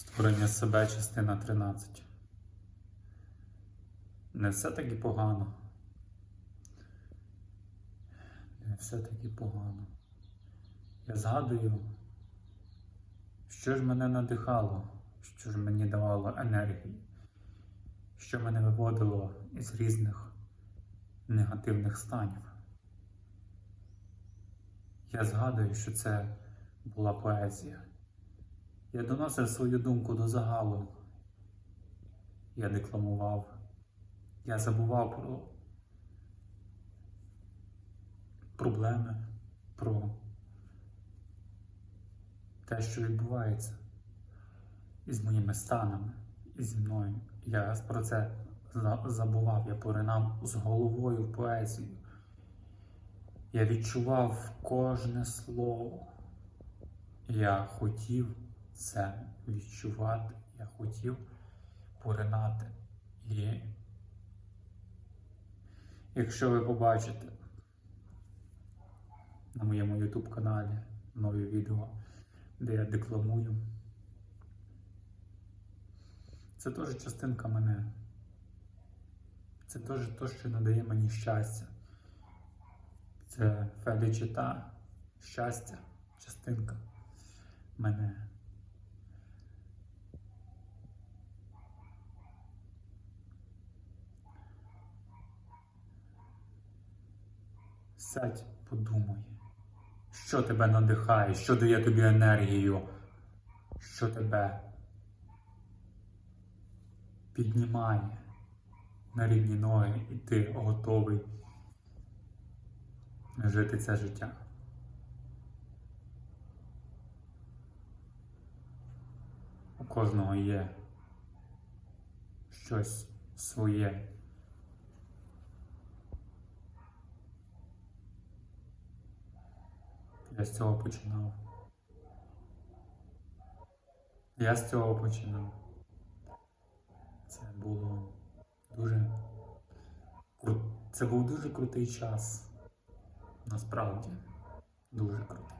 Створення себе, частина 13. Не все таки погано. Не все таки погано. Я згадую, що ж мене надихало, що ж мені давало енергію, що мене виводило із різних негативних станів. Я згадую, що це була поезія. Я доносив свою думку до загалу. Я декламував. Я забував про проблеми, про те, що відбувається із моїми станами, і зі мною. Я про це забував, я поринав з головою в поезію. Я відчував кожне слово. Я хотів це відчувати, я хотів поринати. І якщо ви побачите на моєму YouTube каналі нові відео, де я декламую, це теж частинка мене. Це теж те, що надає мені щастя. Це фелічита, щастя, частинка мене. Сядь, подумай, що тебе надихає, що дає тобі енергію, що тебе піднімає на рівні ноги, і ти готовий жити це життя. У кожного є щось своє. Я з цього починав. Я з цього починав. Це було дуже. Це був дуже крутий час. Насправді. Дуже крутий.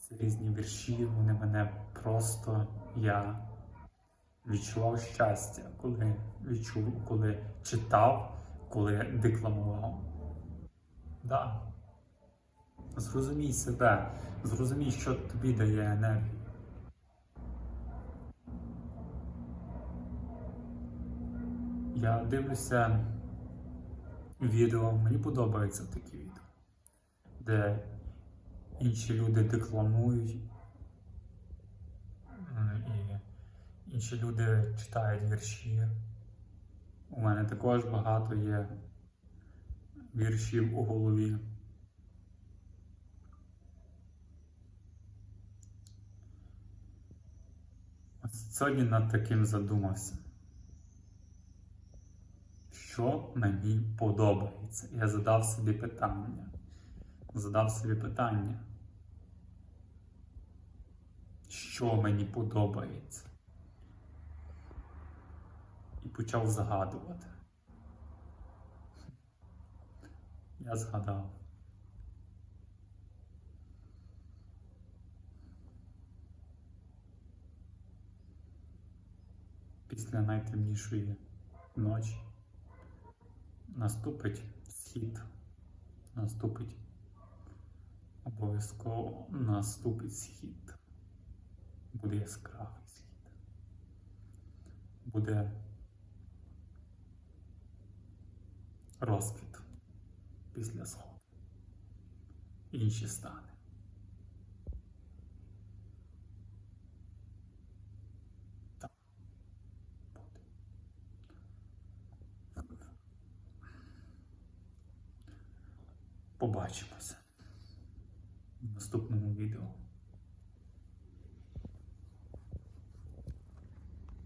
Це різні вірші, вони мене просто я відчував щастя, коли відчув, коли читав, коли декламував. Да. Зрозумій себе, зрозумій, що тобі дає енергію. Я дивлюся відео, мені подобаються такі відео, де інші люди декламують, і інші люди читають вірші. У мене також багато є віршів у голові. Сьогодні над таким задумався. Що мені подобається? Я задав собі питання. Задав собі питання. Що мені подобається? І почав згадувати. Я згадав. Після найтемнішої ночі наступить схід. Наступить обов'язково наступить схід. Буде яскравий схід. Буде розквіт після сходу. Інші стани. Побачимося в наступному відео.